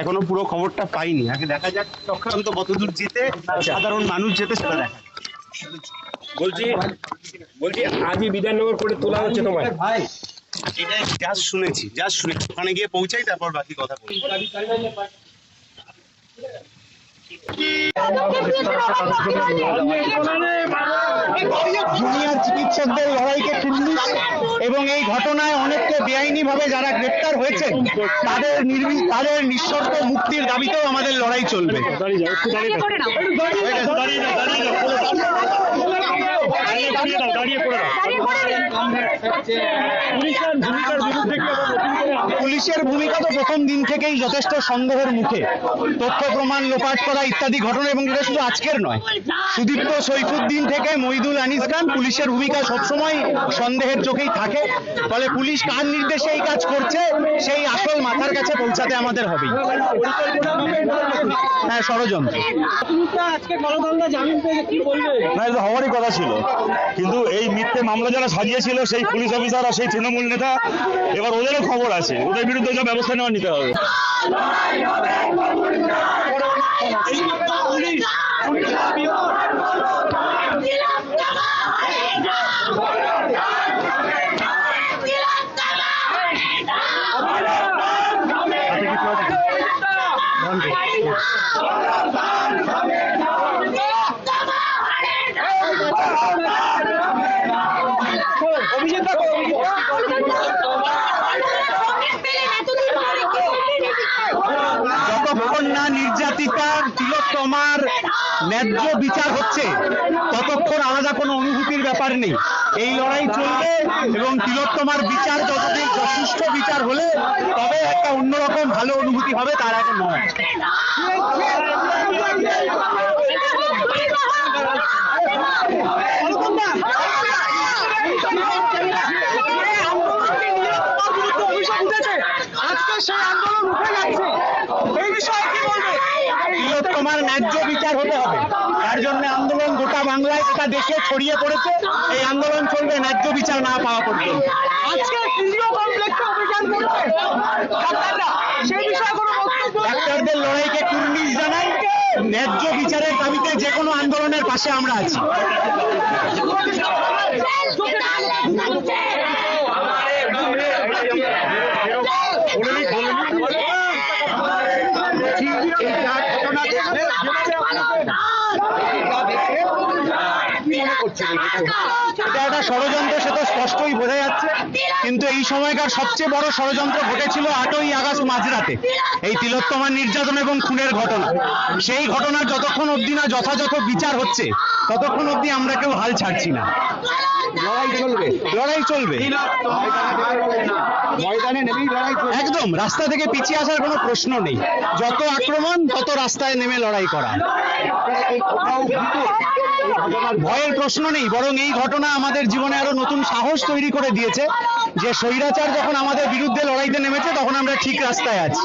এখনও পুরো খবরটা পাইনি। আগে দেখা যাক চক্রান্ত কতদূর যেতে সাধারণ মানুষ যেতে সেটা দেখা। বলছি বলছি আজই বিধাননগর করে তোলা হচ্ছে তোমার এটাই যা শুনেছি যা শুনেছি। ওখানে গিয়ে পৌঁছাই তারপর বাকি কথা জুনিয়র চিকিৎসকদের লড়াইকে কুর্নিশ এবং এই ঘটনায় অনেককে ভাবে যারা গ্রেপ্তার হয়েছে তাদের নির্বি তাদের নিঃশর্ত মুক্তির দাবিতেও আমাদের লড়াই চলবে দাঁড়িয়ে দাঁড়িয়ে করে পুলিশের ভূমিকা তো প্রথম দিন থেকেই যথেষ্ট সন্দেহের মুখে। তথ্য, প্রমাণ, লোপাট করা ইত্যাদি ঘটনা এবং এটা শুধু আজকের নয়। সুদীপ্ত সৈফুদ্দিন থেকে মহিদুল আনিস খান পুলিশের ভূমিকা সবসময় সন্দেহের চোখেই থাকে। ফলে পুলিশ কার নির্দেশে এই কাজ করছে, সেই আসল মাথার কাছে পৌঁছাতে আমাদের হবেই। হ্যাঁ ষড়যন্ত্র। হওয়ারই কথা ছিল। কিন্তু এই মিথ্যে মামলা যারা সাজিয়েছিল, সেই পুলিশ অফিসার আর সেই তৃণমূল নেতা, এবার ওদেরও খবর আছে। ওদের বিরুদ্ধে যা ব্যবস্থা নেওয়া নিতে হবে। যতক্ষণ না তিলোত্তমার ন্যায্য বিচার হচ্ছে। ততক্ষণ আলাদা কোনো অনুভূতির ব্যাপার নেই। এই লড়াই চলবে এবং তিলোত্তমার বিচার যতদিন যথেষ্ট বিচার হলে তবে একটা অন্যরকম ভালো অনুভূতি হবে, তার আগে নয়। তিলোত্তমার ন্যায্য বিচার হতে হবে। তার জন্য আন্দোলন গোটা বাংলায় গোটা দেশে ছড়িয়ে পড়েছে। এই আন্দোলন চলবে ন্যায্য বিচার না পাওয়া পর্যন্ত। ডাক্তারদের লড়াইকে কুর্নিশ জানাই। ন্যায্য বিচারের দাবিতে যে কোনো আন্দোলনের পাশে আমরা আছি। এটা একটা ষড়যন্ত্র সে তো স্পষ্টই বোঝা যাচ্ছে। কিন্তু এই সময়কার সবচেয়ে বড় ষড়যন্ত্র ঘটেছিল আটই আগস্ট মাঝরাতে। এই তিলোত্তমার নির্যাতন এবং খুনের ঘটনা। সেই ঘটনার যতক্ষণ অব্দি না যথাযথ বিচার হচ্ছে ততক্ষণ অব্দি আমরা কেউ হাল ছাড়ছি না। লড়াই চলবে লড়াই চলবে। ময়দানে লড়াই একদম, রাস্তা থেকে পিছিয়ে আসার কোনো প্রশ্ন নেই। যত আক্রমণ, তত রাস্তায় নেমে লড়াই করা। ভয়ের প্রশ্ন নেই, বরং এই ঘটনা আমাদের জীবনে আরও নতুন সাহস তৈরি করে দিয়েছে যে স্বৈরাচার যখন আমাদের বিরুদ্ধে লড়াইতে নেমেছে, তখন আমরা ঠিক রাস্তায় আছি।